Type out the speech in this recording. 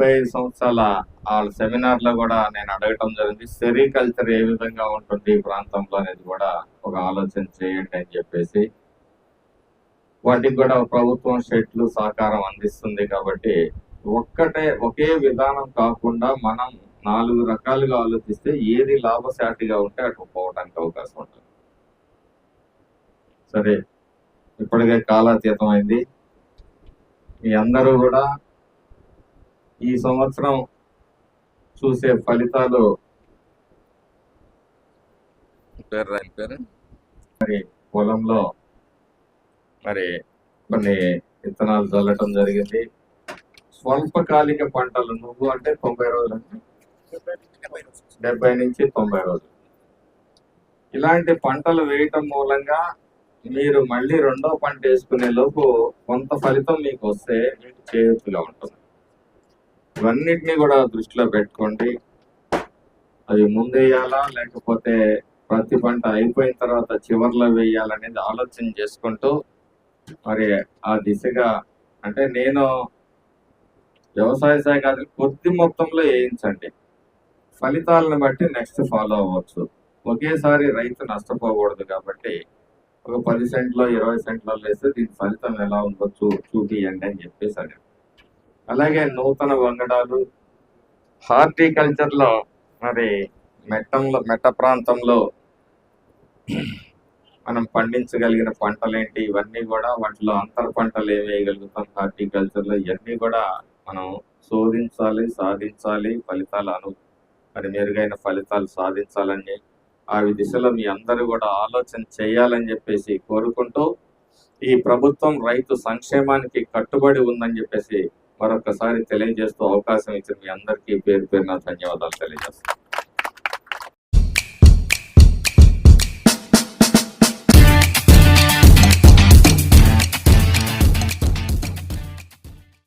డెబ్బై ఐదు సంవత్సరాల వాళ్ళ సెమినార్లో కూడా నేను అడగటం జరిగింది. సెరికల్చర్ ఏ విధంగా ఉంటుంది ఈ ప్రాంతంలో అనేది కూడా ఒక ఆలోచన చేయండి అని చెప్పేసి. వాటికి కూడా ప్రభుత్వం షెడ్లు సహకారం అందిస్తుంది కాబట్టి ఒక్కటే ఒకే విధానం కాకుండా మనం నాలుగు రకాలుగా ఆలోచిస్తే ఏది లాభసాటిగా ఉంటే అటు పోవడానికి అవకాశం ఉంటుంది. సరే ఇప్పటికే కాలాతీతం అయింది మీ అందరూ కూడా ఈ సంవత్సరం చూసే ఫలితాలు పేరు? పొలంలో మరి కొన్ని విత్తనాలు చల్లటం జరిగింది. స్వల్పకాలిక పంటలు నువ్వు అంటే తొంభై రోజులు డెబ్బై నుంచి తొంభై రోజులు. ఇలాంటి పంటలు వేయటం మూలంగా మీరు మళ్ళీ రెండో పంట వేసుకునే లోపు కొంత ఫలితం మీకు వస్తే మీకు చేయూతుగా ఉంటుంది ఇవన్నిటిని కూడా దృష్టిలో పెట్టుకోండి. అవి ముందేయాలా? లేకపోతే ప్రతి పంట అయిపోయిన తర్వాత చివర్లో వేయాలనేది ఆలోచన చేసుకుంటూ మరి ఆ దిశగా అంటే నేను వ్యవసాయ శాఖ కొద్ది మొత్తంలో వేయించండి. ఫలితాలను బట్టి నెక్స్ట్ ఫాలో అవ్వచ్చు. ఒకేసారి రైతు నష్టపోకూడదు కాబట్టి ఒక పది సెంట్లో ఇరవై సెంట్లలో వేస్తే దీని ఫలితం ఎలా ఉండొచ్చు చూపియండి అని చెప్పేసి అడిగారు అలాగే నూతన వంగడాలు హార్టికల్చర్లో మరి మెట్టంలో మెట్ట ప్రాంతంలో మనం పండించగలిగిన పంటలేంటి? ఇవన్నీ కూడా వాటిలో అంతర పంటలు ఏమి వేయగలుగుతాం? హార్టికల్చర్లో ఇవన్నీ కూడా మనం శోధించాలి సాధించాలి ఫలితాలు అను మరి మెరుగైన ఫలితాలు సాధించాలని ఆ దిశలో మీ అందరూ కూడా ఆలోచన చేయాలని చెప్పేసి కోరుకుంటూ ఈ ప్రభుత్వం రైతు సంక్షేమానికి కట్టుబడి ఉందని చెప్పేసి మరొకసారి తెలియజేస్తూ అవకాశం ఇచ్చిన మీ అందరికీ పేరు పేరున ధన్యవాదాలు తెలియజేస్తాను